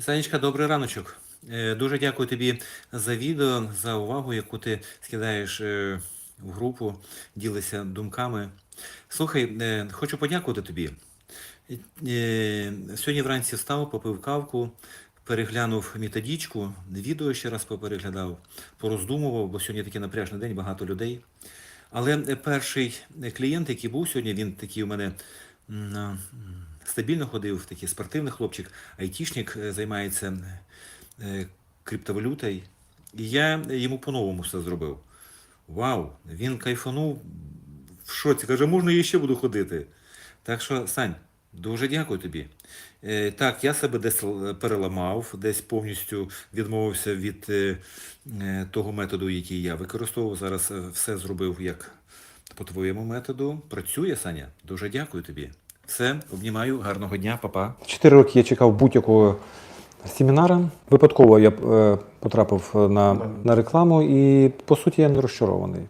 Санечка, добрий раночок. Е, Дуже дякую тобі за відео, за увагу, яку ти скидаєш е, в групу, ділишся думками. Слухай, е, хочу подякувати тобі. Сьогодні вранці встав, попив кавку, переглянув методичку, відео ще раз попереглядав, пороздумував, бо сьогодні такий напряжний день, багато людей. Але перший клієнт, який був сьогодні, він такий у мене стабільно ходив, такий спортивний хлопчик, айтішник, е, займається е, криптовалютою. І я йому по-новому все зробив. Вау! Він кайфанув в шоці. Каже, можна я ще буду ходити. Так що, Сань, дуже дякую тобі. Е, так, я себе десь переламав, десь повністю відмовився від того методу, який я використовував. Зараз все зробив як по твоєму методу. Працює, Саня. Дуже дякую тобі. Все, обнімаю, гарного дня, папа. Чотири роки я чекав будь-якого семінара. Випадково я е, потрапив на, на рекламу, і по суті я не розчарований.